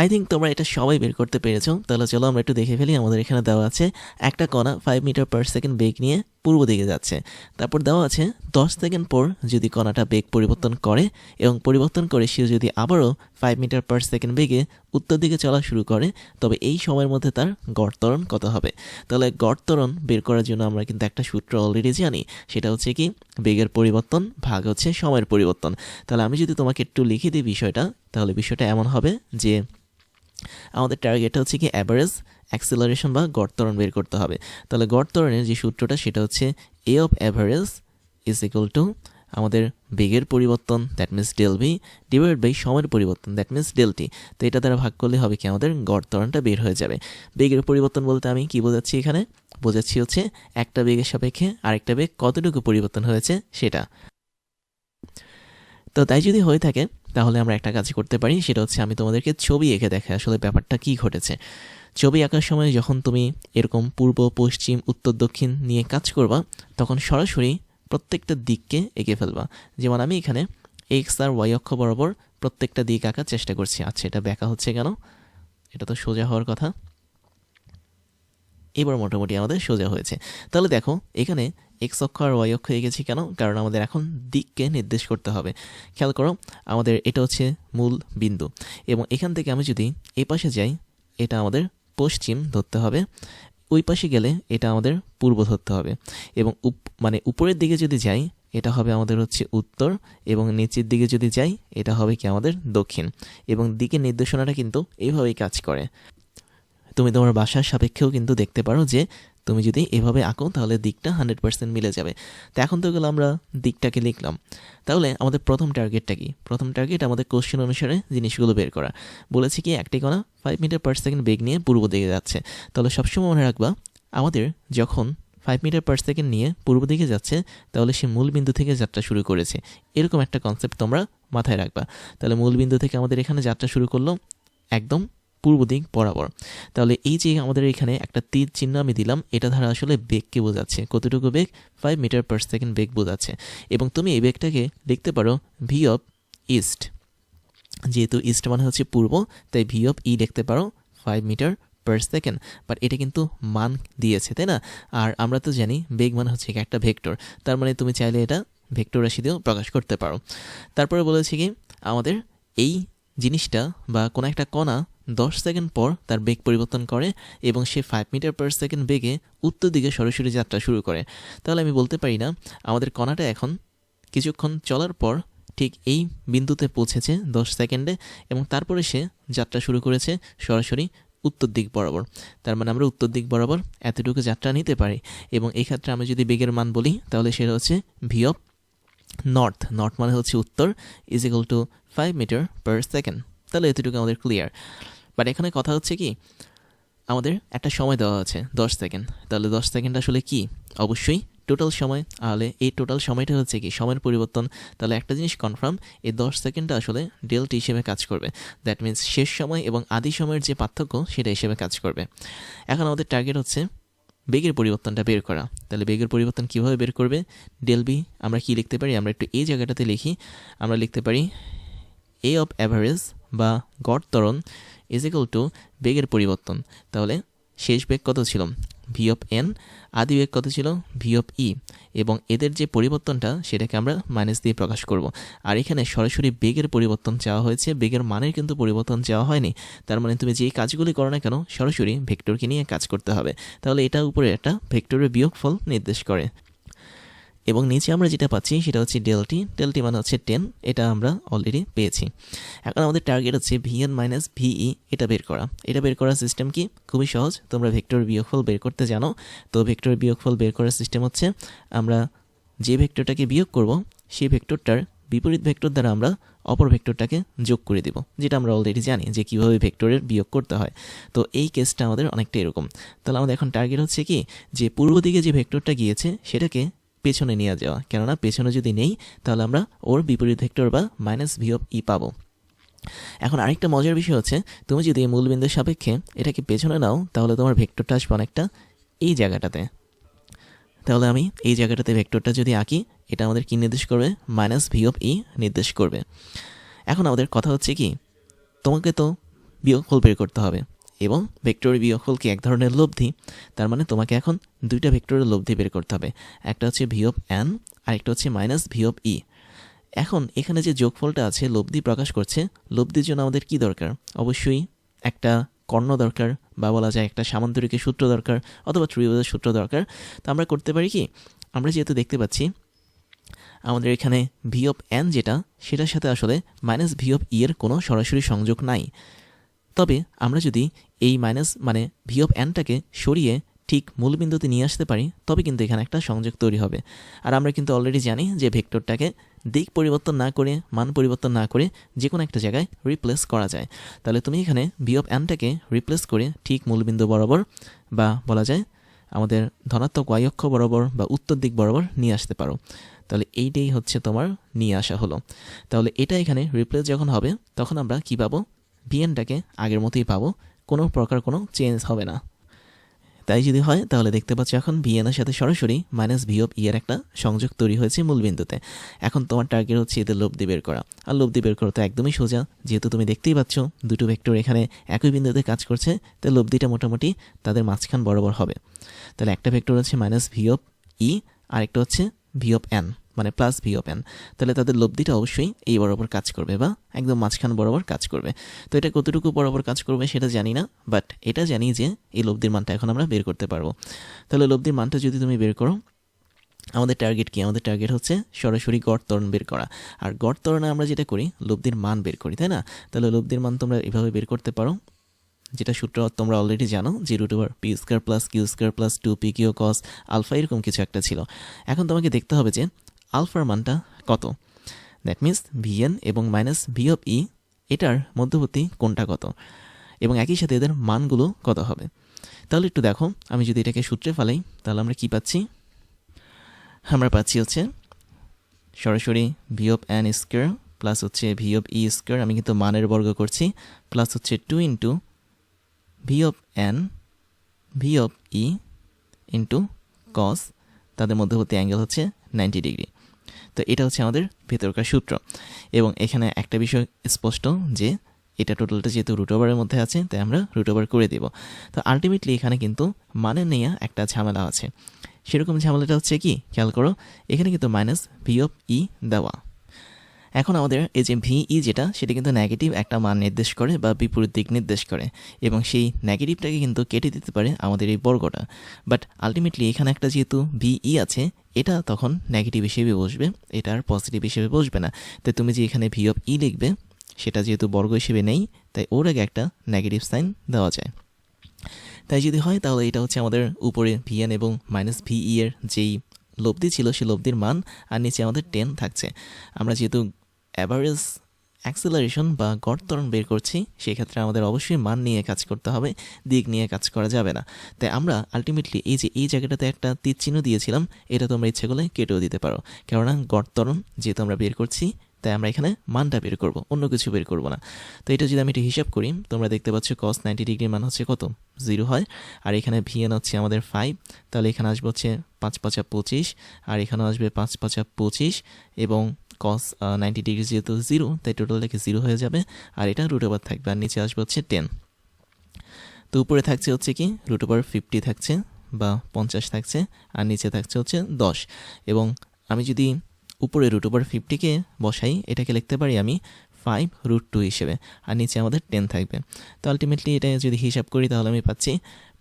I think তোমরা এটা সবাই বের করতে পেরেছ। তাহলে চলো আমরা একটু দেখে ফেলি, আমাদের এখানে দেওয়া আছে, একটা কণা ফাইভ মিটার পার সেকেন্ড বেগ নিয়ে পূর্ব দিকে যাচ্ছে। তারপর দেওয়া আছে, দশ সেকেন্ড পর যদি কণাটা বেগ পরিবর্তন করে এবং পরিবর্তন করে সে যদি আবারও ফাইভ মিটার পার সেকেন্ড বেগে উত্তর দিকে চলা শুরু করে, তবে এই সময়ের মধ্যে তার গড় ত্বরণ কত হবে? তাহলে গড় ত্বরণ বের করার জন্য আমরা কিন্তু একটা সূত্র অলরেডি জানি, সেটা হচ্ছে কি, বেগের পরিবর্তন ভাগ হচ্ছে সময়ের পরিবর্তন। তাহলে আমি যদি তোমাকে একটু লিখে দিই বিষয়টা, তাহলে বিষয়টা এমন হবে যে আমাদের টার্গেটটা হচ্ছে কি অ্যাভারেজ অ্যাক্সেলারেশন বা গড় ত্বরণ বের করতে হবে। তাহলে গড় ত্বরণের যে সূত্রটা, সেটা হচ্ছে a of average is equal to আমাদের বেগের পরিবর্তন that means del v divide by সময়ের পরিবর্তন দ্যাট মিনস ডেল টি তো এটা দ্বারা ভাগ করলে হবে কি আমাদের গড় ত্বরণটা বের হয়ে যাবে। বেগের পরিবর্তন বলতে আমি কি বোঝাচ্ছি এখানে? বোঝাচ্ছি হচ্ছে একটা বেগের সাপেক্ষে আরেকটা বেগ কতটুকু পরিবর্তন হয়েছে সেটা। তো তাই যদি হয়ে থাকে তাহলে আমরা একটা কাজ করতে পারি, সেটা হচ্ছে আমি তোমাদেরকে ছবি এঁকে দেখে আসলে ব্যাপারটা কি ঘটেছে। ছবি আঁকার সময় যখন তুমি এরকম পূর্ব, পশ্চিম, উত্তর, দক্ষিণ নিয়ে কাজ করবা, তখন সরাসরি প্রত্যেকটা দিককে এঁকে ফেলবা। যেমন আমি এখানে এক্স আর ওয়াই অক্ষ বরাবর প্রত্যেকটা দিক আঁকার চেষ্টা করছি। আচ্ছা এটা ব্যাকা হচ্ছে কেন? এটা তো সোজা হওয়ার কথা। এবার মোটামুটি আমাদের সোজা হয়েছে। তাহলে দেখো, এখানে এক্স অক্ষ আর ওয়াই অক্ষ এঁকেছি কেন? কারণ আমাদের এখন দিককে নির্দেশ করতে হবে। খেয়াল করো, আমাদের এটা হচ্ছে মূল বিন্দু। এবং এখান থেকে আমি যদি এ পাশে যাই, এটা আমাদের পশ্চিম ধরতে হবে। ওই পাশে গেলে এটা আমাদের পূর্ব ধরতে হবে। এবং মানে উপরের দিকে যদি যাই, এটা হবে আমাদের হচ্ছে উত্তর। এবং নিচের দিকে যদি যাই, এটা হবে কি আমাদের দক্ষিণ। এবং দিকের নির্দেশনাটা কিন্তু এইভাবেই কাজ করে। তুমি তোমার বাসার সাপেক্ষেও কিন্তু দেখতে পারো যে তুমি যদি এভাবে আঁকো, তাহলে দিকটা হান্ড্রেড পার্সেন্ট মিলে যাবে। তো এখন তো গেলে আমরা দিকটাকে লিখলাম। তাহলে আমাদের প্রথম টার্গেটটা কি? প্রথম টার্গেট আমাদের কোশ্চেন অনুসারে জিনিসগুলো বের করা। বলেছি কি, একটি কণা ফাইভ মিটার পার সেকেন্ড বেগ নিয়ে পূর্ব দিকে যাচ্ছে। তাহলে সবসময় মনে রাখবা, আমাদের যখন ফাইভ মিটার পার সেকেন্ড নিয়ে পূর্ব দিকে যাচ্ছে, তাহলে সে মূল বিন্দু থেকে যাত্রা শুরু করেছে। এরকম একটা কনসেপ্ট তোমরা মাথায় রাখবা। তাহলে মূল বিন্দু থেকে আমাদের এখানে যাত্রা শুরু করল, একদম পূর্ব দিক বরাবর। তাহলে এই যে আমাদের এখানে একটা তীর চিহ্ন আমি দিলাম, এটা দ্বারা আসলে বেগকে বোঝাচ্ছে। কতটুকু বেগ? ফাইভ মিটার পার সেকেন্ড বেগ বোঝাচ্ছে। এবং তুমি এই বেগটাকে লিখতে পারো ভি অফ ইস্ট যেহেতু ইস্ট মানে হচ্ছে পূর্ব, তাই ভি অফ ই লিখতে পারো five meter per second but এটা কিন্তু মান দিয়েছে, তাই না? আর আমরা তো জানি বেগ মানে হচ্ছে একটা ভেক্টর। তার মানে তুমি চাইলে এটা ভেক্টর রাশি দিয়েও প্রকাশ করতে পারো। তারপরে বলেছি কি, আমাদের এই জিনিসটা বা কোনো একটা কণা দশ সেকেন্ড পর তার বেগ পরিবর্তন করে এবং সে ফাইভ মিটার পার সেকেন্ড বেগে উত্তর দিকে সরাসরি যাত্রা শুরু করে। তাহলে আমি বলতে পারি না, আমাদের কণাটা এখন কিছুক্ষণ চলার পর ঠিক এই বিন্দুতে পৌঁছেছে দশ সেকেন্ডে এবং তারপরে সে যাত্রা শুরু করেছে সরাসরি উত্তর দিক বরাবর। তার মানে আমরা উত্তর দিক বরাবর এতটুকু যাত্রা নিতে পারি এবং এই ক্ষেত্রে আমি যদি বেগের মান বলি, তাহলে সেটা হচ্ছে ভি অফ নর্থ নর্থ মানে হচ্ছে উত্তর is equal to five meter per second তাহলে এতটুকু আমাদের ক্লিয়ার বাট এখানে কথা হচ্ছে কি, আমাদের একটা সময় দেওয়া আছে, দশ সেকেন্ড তাহলে দশ সেকেন্ড আসলে কি? অবশ্যই টোটাল সময়, তাহলে এই টোটাল সময়টা হচ্ছে কি? সময়ের পরিবর্তন। তাহলে একটা জিনিস কনফার্ম এই দশ সেকেন্ডটা আসলে ডেলটি হিসেবে কাজ করবে। দ্যাট মিন্স শেষ সময় এবং আদি সময়ের যে পার্থক্য, সেটা হিসেবে কাজ করবে। এখন আমাদের টার্গেট হচ্ছে বেগের পরিবর্তনটা বের করা। তাহলে বেগের পরিবর্তন কীভাবে বের করবে? ডেল বি আমরা কি লিখতে পারি? আমরা একটু এই জায়গাটাতে লিখি। আমরা লিখতে পারি এ অফ অ্যাভারেজ বা গড় ত্বরণ ইজ ইকুয়াল টু বেগের পরিবর্তন। তাহলে শেষ বেগ কত ছিল? ভি অফ এন আদি বেগ কত ছিল? ভি অফ ই এবং এদের যে পরিবর্তনটা, সেটাকে আমরা মাইনাস দিয়ে প্রকাশ করব। আর এখানে সরাসরি বেগের পরিবর্তন চাওয়া হয়েছে। বেগের মানের কিন্তু পরিবর্তন চাওয়া হয়নি। তার মানে তুমি যে কাজগুলি করো না কেন, সরাসরি ভেক্টরকে নিয়ে কাজ করতে হবে। তাহলে এটা উপরে একটা ভেক্টরের বিয়োগফল নির্দেশ করে। এবং নিচে আমরা যেটা পাচ্ছি সেটা হচ্ছে ডেলটি ডেলটি মানে হচ্ছে টেন এটা আমরা অলরেডি পেয়েছি। এখন আমাদের টার্গেট হচ্ছে ভিএন মাইনাস ভিই এটা বের করা। এটা বের করার সিস্টেম কি? খুবই সহজ। তোমরা ভেক্টর বিয়োগফল বের করতে জানো। তো ভেক্টর বিয়োগফল বের করার সিস্টেম হচ্ছে, আমরা যে ভেক্টরটাকে বিয়োগ করব, সেই ভেক্টরটার বিপরীত ভেক্টর দ্বারা আমরা অপর ভেক্টরটাকে যোগ করে দিব, যেটা আমরা অলরেডি জানি যে কীভাবে ভেক্টরের বিয়োগ করতে হয়। তো এই কেসটা আমাদের অনেকটা এরকম। তাহলে আমাদের এখন টার্গেট হচ্ছে কি? যে পূর্ব দিকে যে ভেক্টরটা গিয়েছে, সেটাকে পেছনে নিয়ে যাওয়া। কেননা পেছনে যদি নেই, তাহলে আমরা ওর বিপরীত ভেক্টর বা মাইনাস ভি অফ ই পাবো। এখন আরেকটা মজার বিষয় হচ্ছে, তুমি যদি এই মূলবিন্দুর সাপেক্ষে এটাকে পেছনে নাও, তাহলে তোমার ভেক্টরটা আসবে অনেকটা এই জায়গাটাতে। তাহলে আমি এই জায়গাটাতে ভেক্টরটা যদি আঁকি, এটা আমাদের কি নির্দেশ করবে? মাইনাস ভি অফ ই নির্দেশ করবে। এখন আমাদের কথা হচ্ছে কি, তোমাকে তো বিয়োগফল বের করতে হবে। এবং ভেক্টরের বিয়োগফল কি? এক ধরনের লব্ধি। তার মানে তোমাকে এখন দুইটা ভেক্টরের লব্ধি বের করতে হবে। একটা হচ্ছে ভি অফ এন আর একটা হচ্ছে মাইনাস ভি অফ ই এখন এখানে যে যোগফলটা আছে, লব্ধি প্রকাশ করছে, লব্ধির জন্য আমাদের কি দরকার? অবশ্যই একটা কর্ণ দরকার, বা বলা যায় একটা সামান্তরিকের সূত্র দরকার, অথবা ত্রিভুজের সূত্র দরকার। তো আমরা করতে পারি কি? আমরা যেহেতু দেখতে পাচ্ছি, আমাদের এখানে ভি অফ এন যেটা, সেটার সাথে আসলে মাইনাস ভি অফ ই এর কোনো সরাসরি সংযোগ নাই। তবে আমরা যদি এই মাইনাস মানে ভি অফ এনটাকে সরিয়ে ঠিক মূলবিন্দুতে নিয়ে আসতে পারি, তবে কিন্তু এখানে একটা সংযোগ তৈরি হবে। আর আমরা কিন্তু অলরেডি জানি যে ভেক্টরটাকে দিক পরিবর্তন না করে, মান পরিবর্তন না করে যে কোনো একটা জায়গায় রিপ্লেস করা যায়। তাহলে তুমি এখানে ভি অফ এনটাকে রিপ্লেস করে ঠিক মূলবিন্দু বরাবর বা বলা যায় আমাদের ধনাত্মক ওয়াই অক্ষ বরাবর বা উত্তর দিক বরাবর নিয়ে আসতে পারো। তাহলে এইটাই হচ্ছে তোমার নিয়ে আসা হলো। তাহলে এটা এখানে রিপ্লেস যখন হবে, তখন আমরা কী পাবো? ভিএনটাকে আগের মতোই পাবো। কোনো প্রকার কোনো চেঞ্জ হবে না। তাই যদি হয়, তাহলে দেখতে পাচ্ছ এখন ভিএনের সাথে সরাসরি মাইনাস ভি অফ ইয়ের একটা সংযোগ তৈরি হয়েছে মূলবিন্দুতে এখন তোমার টার্গেট হচ্ছে এদের লব্ধি বের করা। আর লব্ধি বের করা তো একদমই সোজা। যেহেতু তুমি দেখতেই পাচ্ছ, দুটো ভেক্টর এখানে একই বিন্দুতে কাজ করছে, তাই লব্ধিটা মোটামুটি তাদের মাঝখান বরাবর হবে। তাহলে একটা ভেক্টর হচ্ছে মাইনাস ভি অফ ই আরেকটা হচ্ছে ভি অফ এন মানে প্লাস ভি ওপেন তাহলে তাদের লব্ধিটা অবশ্যই এই বরাবর কাজ করবে বা একদম মাঝখান বরাবর কাজ করবে। তো এটা কতটুকু বরাবর কাজ করবে সেটা জানি না বাট এটা জানি যে এই লব্ধির মানটা এখন আমরা বের করতে পারব। তাহলে লব্ধির মানটা যদি তুমি বের করো, আমাদের টার্গেট কি? আমাদের টার্গেট হচ্ছে সরাসরি গড় ত্বরণ বের করা। আর গড় ত্বরণে আমরা যেটা করি, লব্ধির মান বের করি, তাই না? তাহলে লব্ধির মান তোমরা এভাবে বের করতে পারো, যেটা সূত্র তোমরা অলরেডি জানো যে root over p square plus q square plus two p q cos alpha এরকম কিছু একটা ছিল। এখন তোমাকে দেখতে হবে যে আলফার মানটা কত? দ্যাট মিন্স ভিএন এবং মাইনাস ভি অফ ই এটার মধ্যবর্তী কোনটা কত? এবং একই সাথে এদের মানগুলো কত হবে? তাহলে একটু দেখো, আমি যদি এটাকে সূত্রে ফেলাই, তাহলে আমরা কি পাচ্ছি? আমরা পাচ্ছি হচ্ছে সরাসরি v of n square plus হচ্ছে ভি অফ ই স্কোয়ার আমি কিন্তু মানের বর্গ করছি প্লাস হচ্ছে two into v of n v of e into cos তাদের মধ্যবর্তী অ্যাঙ্গেল হচ্ছে নাইনটি ডিগ্রি তো এটা হচ্ছে আমাদের ভেতরকার সূত্র। এবং এখানে একটা বিষয় স্পষ্ট যে এটা টোটালটা যেহেতু রুট ওভারের মধ্যে আছে, তাই আমরা রুট ওভার করে দেব। তো আলটিমেটলি এখানে কিন্তু মানে নেওয়া একটা ঝামেলা আছে। সেরকম ঝামেলাটা হচ্ছে কি? খেয়াল করো, এখানে কিন্তু মাইনাস ভি অফ ই দেওয়া। এখন আমাদের এই যে ভিই যেটা, সেটা কিন্তু নেগেটিভ একটা মান নির্দেশ করে বা বিপরীত দিক নির্দেশ করে। এবং সেই নেগেটিভটাকে কিন্তু কেটে দিতে পারে আমাদের এই বর্গটা। বাট আলটিমেটলি এখানে একটা যেহেতু ভিই আছে এটা তখন নেগেটিভ হিসেবে বসবে, এটা আর পজিটিভ হিসেবে বসবে না। তাই তুমি যে এখানে ভি অফ ই লিখবে, সেটা যেহেতু বর্গ হিসেবে নেই, তাই ওর আগে একটা নেগেটিভ সাইন দেওয়া যায়। তাই যদি হয়, তাহলে এটা হচ্ছে আমাদের উপরে ভিএন এবং মাইনাস ভিই এর যেই লব্ধি ছিল সেই লব্ধির মান, আর নিচে আমাদের টেন থাকছে। আমরা যেহেতু অ্যাভারেজ অ্যাক্সেলারেশন বা গড় ত্বরণ বের করছি, সেক্ষেত্রে আমাদের অবশ্যই মান নিয়ে কাজ করতে হবে, দিক নিয়ে কাজ করা যাবে না। তাই আমরা আলটিমেটলি এই যে, এই জায়গাটাতে একটা তীর চিহ্ন দিয়েছিলাম, এটা তোমরা ইচ্ছে করলে কেটেও দিতে পারো। কেননা গড় ত্বরণ যেহেতু আমরা বের করছি, তাই আমরা এখানে মানটা বের করব, অন্য কিছু বের করব না। তো এটা যদি আমি একটু হিসাব করি, তোমরা দেখতে পাচ্ছ কস নাইনটি ডিগ্রির মান হচ্ছে কত? জিরো হয়। আর এখানে ভিএন হচ্ছে আমাদের ফাইভ তাহলে এখানে আসবে হচ্ছে পাঁচ পাঁচা পঁচিশ, আর এখানেও আসবে পাঁচ পাঁচা পঁচিশ, এবং কস নাইনটি ডিগ্রি যেহেতু জিরো তাই টোটাল লেখে জিরো হয়ে যাবে, আর এটা রুট ওভার থাকবে, আর নিচে আসবে হচ্ছে টেন তো উপরে থাকছে হচ্ছে কি রুট ওভার ফিফটি থাকছে বা পঞ্চাশ থাকছে, আর নিচে থাকছে হচ্ছে দশ। এবং আমি যদি উপরে রুট ওভার ফিফটিকে বসাই, এটাকে লিখতে পারি আমি ফাইভ রুট টু হিসেবে, আর নিচে আমাদের টেন থাকবে। তো আলটিমেটলি এটা যদি হিসাব করি, তাহলে আমি পাচ্ছি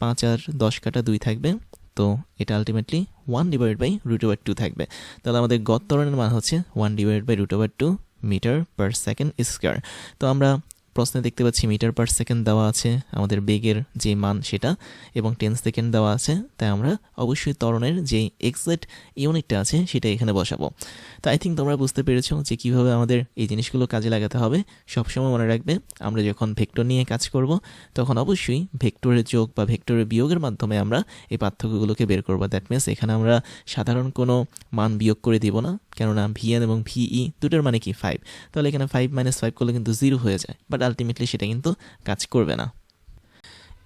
পাঁচ আর দশ কাটা দুই থাকবে তো এটা ultimately one divide by root over two থাকবে। তাহলে আমাদের গত ত্বরণের মান হচ্ছে one divide by root over two meter per second square তো আমরা প্রশ্নে দেখতে পাচ্ছি মিটার পার সেকেন্ড দেওয়া আছে, আমাদের বেগের যে মান সেটা, এবং টেন সেকেন্ড দেওয়া আছে, তাই আমরা অবশ্যই ত্বরণের যে এক্সাক্ট ইউনিটটা আছে সেটা এখানে বসাবো। তো আই থিঙ্ক তোমরা বুঝতে পেরেছ যে কীভাবে আমাদের এই জিনিসগুলো কাজে লাগাতে হবে। সবসময় মনে রাখবে, আমরা যখন ভেক্টর নিয়ে কাজ করব, তখন অবশ্যই ভেক্টরের যোগ বা ভেক্টরের বিয়োগের মাধ্যমে আমরা এই পার্থক্যগুলোকে বের করব। দ্যাট মিনস এখানে আমরা সাধারণ কোনো মান বিয়োগ করে দিব না। কেননা ভিএন এবং ভিই দুটোর মানে কি ফাইভ তাহলে এখানে ফাইভ মাইনাস ফাইভ করলে কিন্তু জিরো হয়ে যায় বাট আলটিমেটলি সেটা কিন্তু কাজ করবে না।